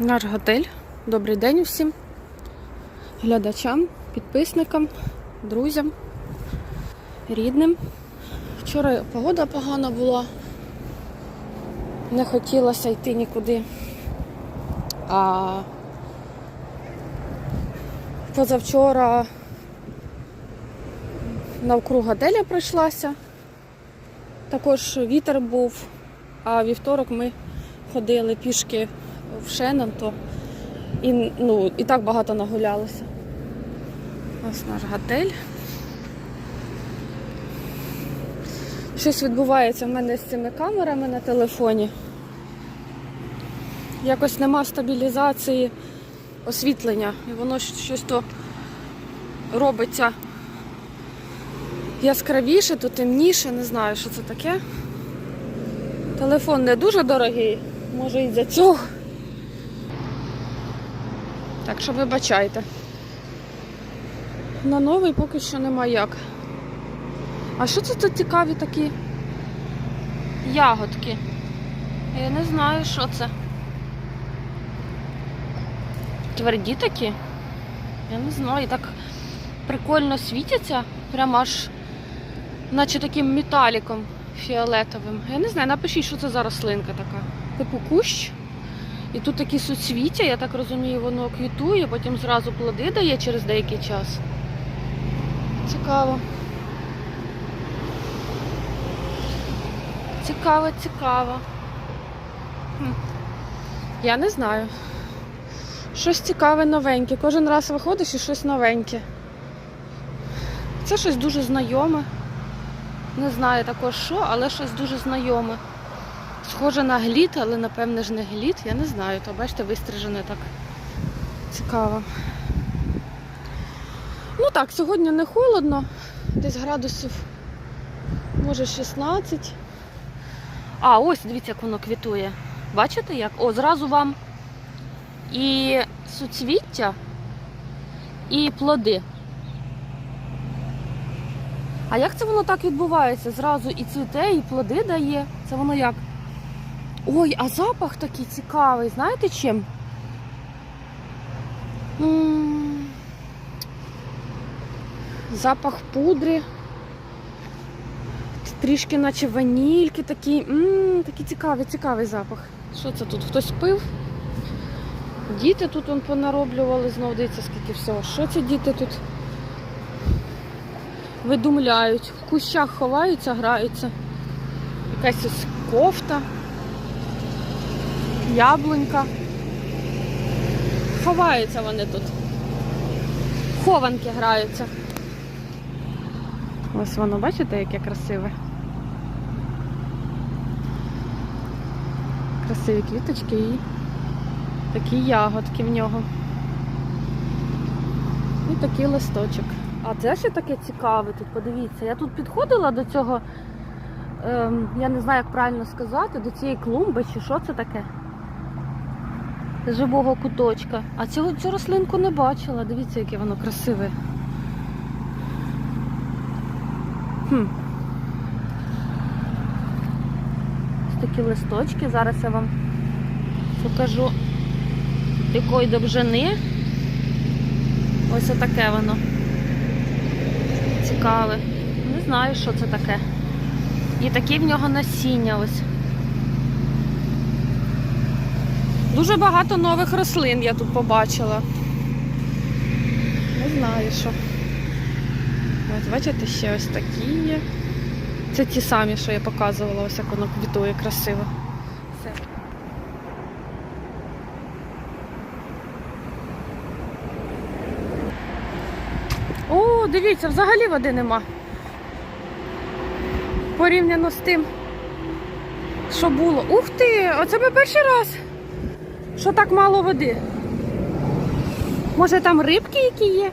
Наш готель. Добрий день усім. Глядачам, підписникам, друзям, рідним. Вчора погода погана була. Не хотілося йти нікуди. А позавчора навкруг готеля пройшлася. Також вітер був, а вівторок ми ходили пішки в Шеннон, то і, ну, і так багато нагулялося. Ось наш готель. Щось відбувається в мене з цими камерами на телефоні. Якось нема стабілізації освітлення. І воно щось то робиться яскравіше, то темніше, не знаю, що це таке. Телефон не дуже дорогий, може і за цього. Так що вибачайте. На новий поки що нема як. А що це тут цікаві такі ягодки? Я не знаю, що це. Тверді такі? Я не знаю, так прикольно світяться, прямо аж наче таким металіком фіолетовим. Я не знаю, напишіть, що це за рослинка така. Типу кущ. І тут такі суцвіття, я так розумію, воно квітує, потім зразу плоди дає через деякий час. Цікаво. Цікаво, цікаво. Я не знаю. Щось цікаве новеньке. Кожен раз виходиш і щось новеньке. Це щось дуже знайоме. Не знаю також що, але щось дуже знайоме. Схоже на гліт, але напевне ж не гліт, я не знаю. То бачите, вистрижене так цікаво. Ну так, сьогодні не холодно, десь градусів, може 16. А, ось дивіться, як воно квітує. Бачите як? О, зразу вам і суцвіття, і плоди. А як це воно так відбувається? Зразу і цвіте, і плоди дає. Це воно як? Ой, а запах такий цікавий. Знаєте чим? Запах пудри. Трішки наче ванільки такі. М, такий цікавий, цікавий запах. Що це тут? Хтось пив? Діти тут он понароблювали знов, дивіться, скільки всього. Що це діти тут видумляють? В кущах ховаються, граються. Якась ось кофта, яблунька. Ховаються вони тут. Хованки граються. Ось воно, бачите, яке красиве. Красиві квіточки і такі ягодки в нього. І такий листочок. А це ще таке цікаве тут, подивіться. Я тут підходила до цього, ем, я не знаю, як правильно сказати, до цієї клумби чи що це таке? Живого куточка. А цього, цю рослинку не бачила. Дивіться, яке воно красиве. Хм. Ось такі листочки. Зараз я вам покажу якої довжини. Ось отаке воно. Цікаве. Не знаю, що це таке. І такі в нього насіння ось. Дуже багато нових рослин я тут побачила. Не знаю що. Ось, бачите, ще ось такі є. Це ті самі, що я показувала, ось як воно квітує красиво. Все. О, дивіться, взагалі води нема. Порівняно з тим, що було. Ух ти! Оце ми перший раз. Що так мало води? Може там рибки які є?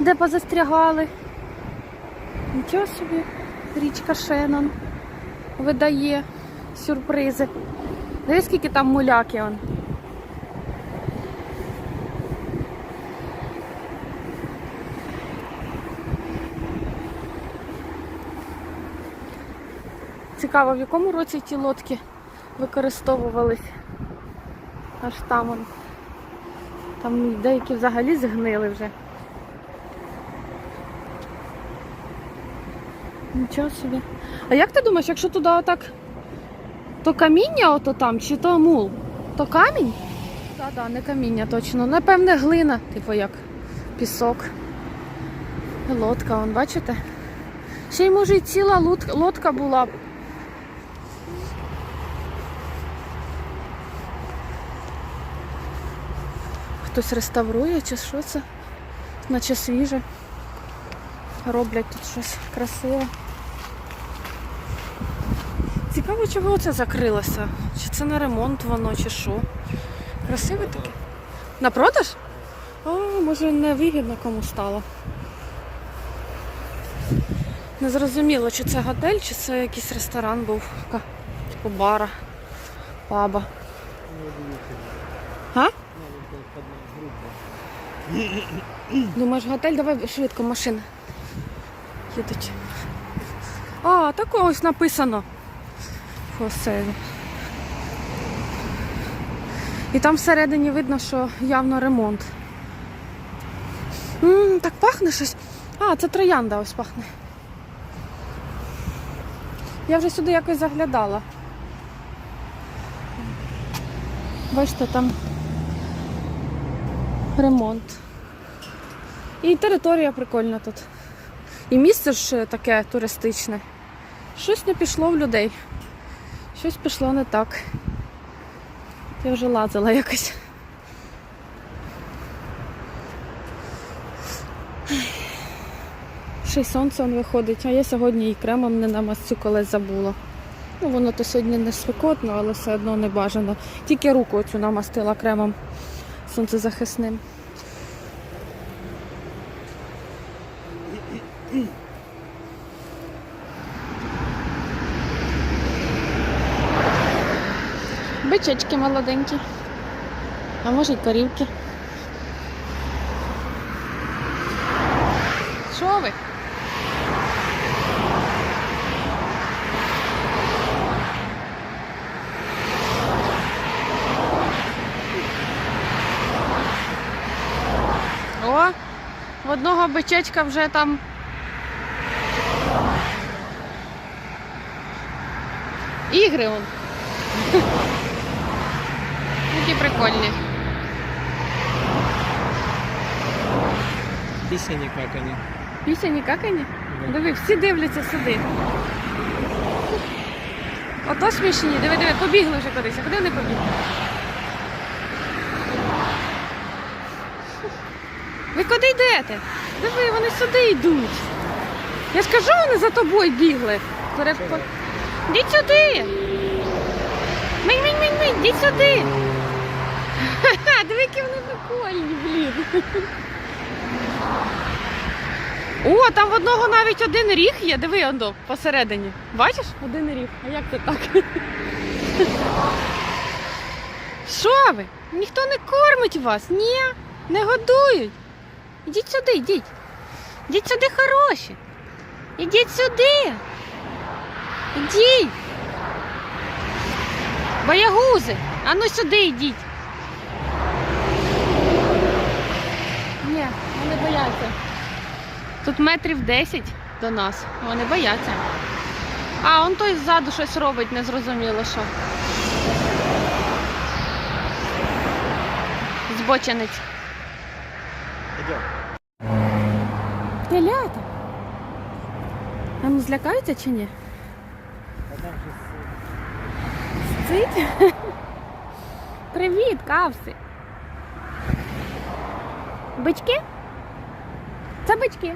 Де позастрягали? Нічого собі, річка Шенон видає сюрпризи. Дивись, скільки там муляки он. Цікаво, в якому році ті лодки використовувались. Аж там он. Там деякі взагалі згнили вже. Нічого собі. А як ти думаєш, якщо туди отак, то каміння ото там, чи то мул? То камінь? Так, так, не каміння точно. Напевне, глина, типу як пісок. Лодка, вон, бачите? Ще й може і ціла лодка була Хтось реставрує чи що це? Наче свіже. Роблять тут щось красиве. Цікаво, чого це закрилося? Чи це на ремонт воно, чи що? Красиве таке. На продаж? А, може невигідно кому стало. Не зрозуміло, чи це готель, чи це якийсь ресторан був. Типу бара, паба. А? Думаєш, готель? Давай швидко машина. Їдуть. А, так ось написано. Хоселі. І там всередині видно, що явно ремонт. м так пахне щось. А, це троянда ось пахне. Я вже сюди якось заглядала. Бачите, там ремонт. І територія прикольна тут. І місце ж таке туристичне. Щось не пішло в людей. Щось пішло не так. Я вже лазила якось. Ще й сонце он виходить, а я сьогодні і кремом не намастю колись забула. Ну, воно то сьогодні не спекотно, але все одно не бажано. Тільки руку оцю намастила кремом сонцезахисним. Бичечки молоденькі. А може й корівки. Що ви? О, в одного бичечка вже там. Ігри он. Які прикольні. Пісені какані. Пісені какані? Диви, всі дивляться сюди. Ото смішні. Диви, диви, побігли вже кудись. А куди вони побігли? Ви куди йдете? Диви, вони сюди йдуть. Я ж кажу, вони за тобою бігли. Перед... Йдіть сюди. Минь, минь, минь, минь, йдіть сюди. Ха-ха, диви, які вони прикольні, блін. О, там в одного навіть один ріг є. Диви ондо, посередині. Бачиш? Один ріг. А як це так? Що ви? Ніхто не кормить вас? Ні, не годують. Ідіть сюди, йдіть. Ідіть сюди хороші. Ідіть сюди. Ідіть. Боягузи. А ну сюди йдіть. Ні, вони бояться. Тут метрів 10 до нас. Вони бояться. А, он той ззаду щось робить, незрозуміло що. Збоченець. Идем. Телята. А ну злякаються чи ні? А там же Цить? Привіт, кавси. Бички? Це бички.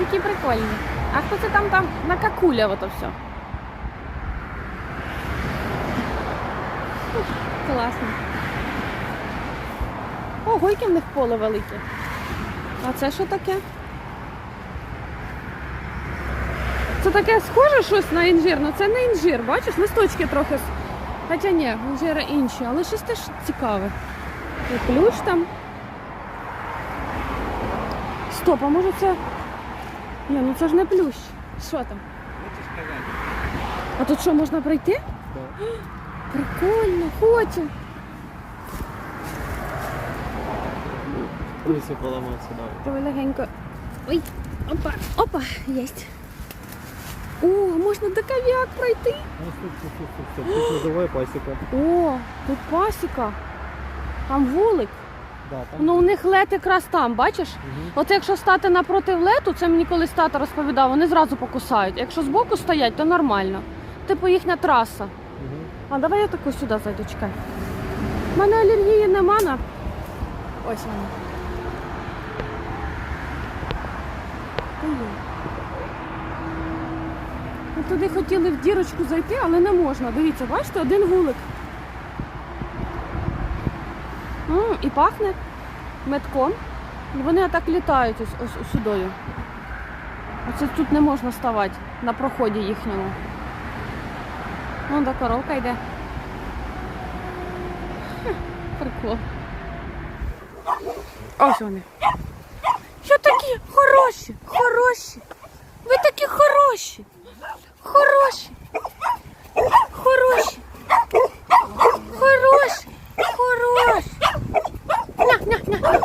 Які прикольні. А хто це там там накакуляв ото все? Класно. Ого, яке в них поле велике. А це що таке? Це таке схоже щось на інжир, але це не інжир, бачиш, листочки трохи. Хоча ні, інжири інші, але щось теж цікаве. І плющ там. Стоп, а може це. Ні, ну це ж не плющ. Що там? А тут що, можна пройти? Да. Прикольно, хочу. Лысый поломаться, давай. Давай легенько. Ой, опа, опа, єсть. О, можна до кав'як пройти. Ну, стоп, стоп, стоп, стоп, стоп. Тут называй пасека. О, тут пасіка. Там вулик. Да, там. Ну у них лед якраз там, бачиш? Мгм. От якщо стати напроти лету, це мені колись тато розповідав, вони зразу покусають. Якщо збоку стоять, то нормально. Типу їхня траса. Мгм. А давай я таку сюди зайду, чекай. У мене алергії нема на. Ось вона. Ми туди хотіли в дірочку зайти, але не можна. Дивіться, бачите, один вулик. М, і пахне метком. Вони отак літають ось, ось, ось. Оце тут не можна ставати на проході їхньому. Вон до коровка йде. Хе, Прикол. Ось вони. Хороші, хороші. Ви такі хороші. Хороші. Хороші. Хороші. Хороші. На, на, на.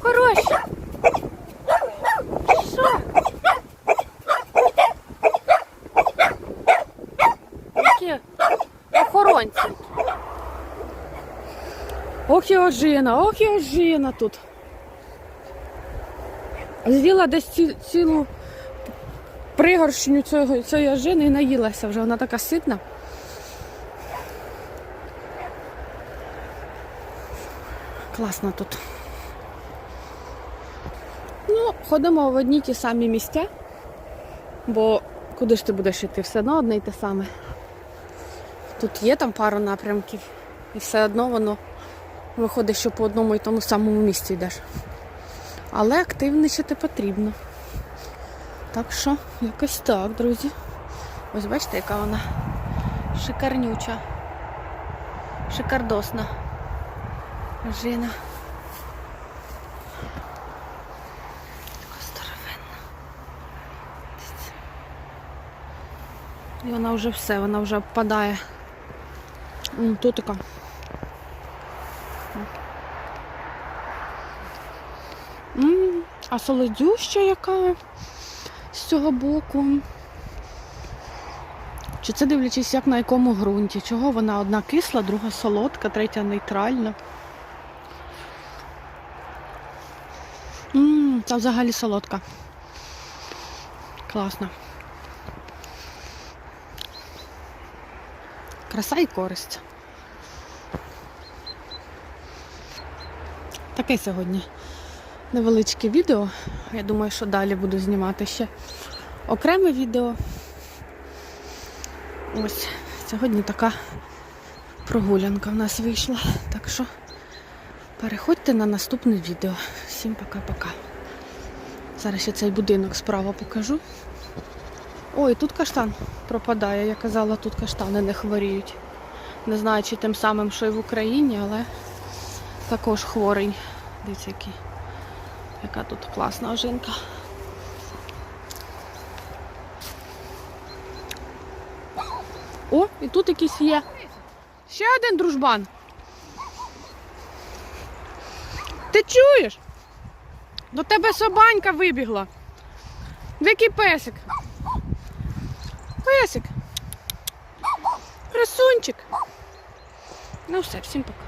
Хороші. Що? Які охоронці. Ох і ожина, ох і ожина тут. З'їла десь ці, цілу пригоршню цього, цієї ожини і наїлася вже. Вона така ситна. Класно тут. Ну, ходимо в одні ті самі місця, бо куди ж ти будеш йти? Все одно одне й те саме. Тут є там пару напрямків, і все одно воно виходить, що по одному і тому самому місці йдеш. Але активничати потрібно. Так що, якось так, друзі. Ось бачите, яка вона шикарнюча, шикардосна жина. Така здоровенна. І вона вже все, вона вже впадає. Тут така. М, А солодюща яка з цього боку. Чи це дивлячись, як на якому ґрунті? Чого вона одна кисла, друга солодка, третя нейтральна. Ммм, це взагалі солодка. Класно. Краса і користь. Таке сьогодні невеличке відео. Я думаю, що далі буду знімати ще окреме відео. Ось, сьогодні така прогулянка в нас вийшла. Так що переходьте на наступне відео. Всім пока-пока. Зараз ще цей будинок справа покажу. Ой, тут каштан пропадає. Я казала, тут каштани не хворіють. Не знаю, чи тим самим, що і в Україні, але також хворий. Дивіться, який. Яка тут класна ожинка. О, і тут якийсь є. Ще один дружбан. Ти чуєш? До тебе собанька вибігла. Дикий песик. Песик. Красунчик. Ну все, всім пока.